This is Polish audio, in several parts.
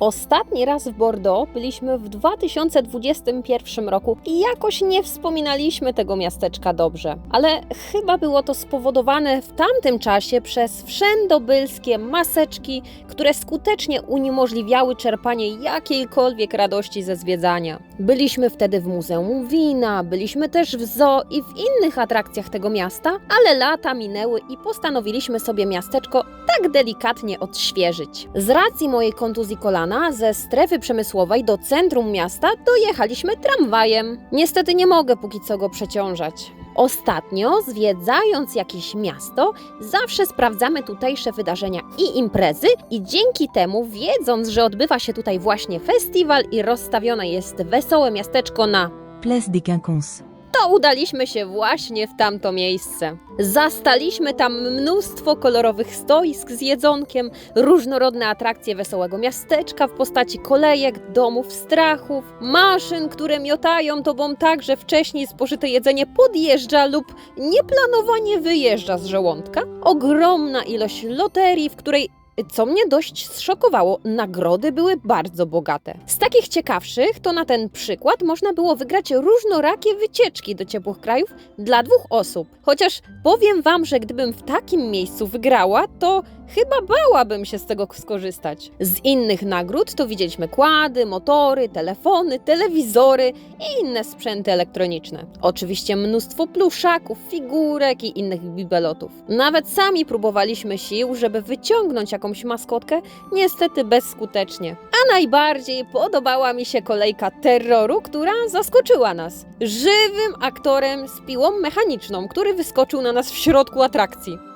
Ostatni raz w Bordeaux byliśmy w 2021 roku i jakoś nie wspominaliśmy tego miasteczka dobrze. Ale chyba było to spowodowane w tamtym czasie przez wszędobylskie maseczki, które skutecznie uniemożliwiały czerpanie jakiejkolwiek radości ze zwiedzania. Byliśmy wtedy w Muzeum Wina, byliśmy też w zoo i w innych atrakcjach tego miasta, ale lata minęły i postanowiliśmy sobie miasteczko tak delikatnie odświeżyć. Z racji mojej kontuzji kolana ze strefy przemysłowej do centrum miasta dojechaliśmy tramwajem. Niestety nie mogę póki co go przeciążać. Ostatnio, zwiedzając jakieś miasto, zawsze sprawdzamy tutejsze wydarzenia i imprezy, i dzięki temu, wiedząc, że odbywa się tutaj właśnie festiwal i rozstawione jest wesołe miasteczko na Place des Quinconces. To udaliśmy się właśnie w tamto miejsce. Zastaliśmy tam mnóstwo kolorowych stoisk z jedzonkiem, różnorodne atrakcje wesołego miasteczka w postaci kolejek, domów strachów, maszyn, które miotają tobą tak, że wcześniej spożyte jedzenie podjeżdża lub nieplanowanie wyjeżdża z żołądka, ogromna ilość loterii, w której co mnie dość zszokowało, nagrody były bardzo bogate. Z takich ciekawszych to na ten przykład można było wygrać różnorakie wycieczki do ciepłych krajów dla dwóch osób. Chociaż powiem Wam, że gdybym w takim miejscu wygrała, to chyba bałabym się z tego skorzystać. Z innych nagród to widzieliśmy kłady, motory, telefony, telewizory i inne sprzęty elektroniczne. Oczywiście mnóstwo pluszaków, figurek i innych bibelotów. Nawet sami próbowaliśmy sił, żeby wyciągnąć jakąś maskotkę, niestety bezskutecznie. A najbardziej podobała mi się kolejka terroru, która zaskoczyła nas. Żywym aktorem z piłą mechaniczną, który wyskoczył na nas w środku atrakcji.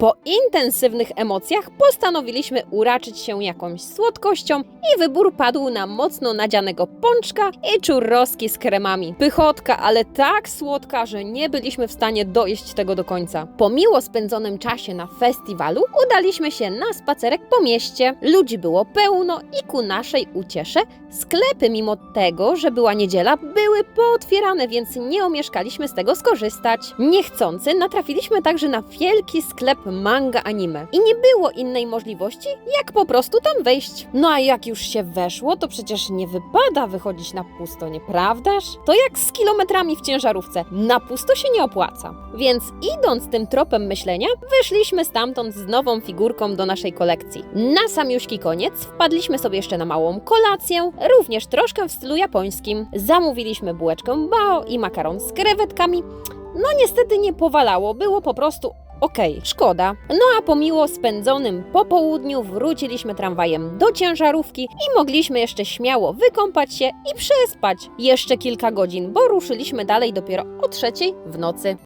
Po intensywnych emocjach postanowiliśmy uraczyć się jakąś słodkością i wybór padł na mocno nadzianego pączka i churroski z kremami. Pychotka, ale tak słodka, że nie byliśmy w stanie dojeść tego do końca. Po miło spędzonym czasie na festiwalu udaliśmy się na spacerek po mieście. Ludzi było pełno i ku naszej uciesze sklepy mimo tego, że była niedziela, były pootwierane, więc nie omieszkaliśmy z tego skorzystać. Niechcący natrafiliśmy także na wielki sklep manga anime i nie było innej możliwości, jak po prostu tam wejść. No a jak już się weszło, to przecież nie wypada wychodzić na pusto, nieprawdaż? To jak z kilometrami w ciężarówce, na pusto się nie opłaca. Więc idąc tym tropem myślenia, wyszliśmy stamtąd z nową figurką do naszej kolekcji. Na samiuśki koniec wpadliśmy sobie jeszcze na małą kolację, również troszkę w stylu japońskim. Zamówiliśmy bułeczkę bao i makaron z krewetkami. No niestety nie powalało, było po prostu Okej, szkoda. No a po miło spędzonym popołudniu wróciliśmy tramwajem do ciężarówki i mogliśmy jeszcze śmiało wykąpać się i przespać jeszcze kilka godzin, bo ruszyliśmy dalej dopiero o trzeciej w nocy.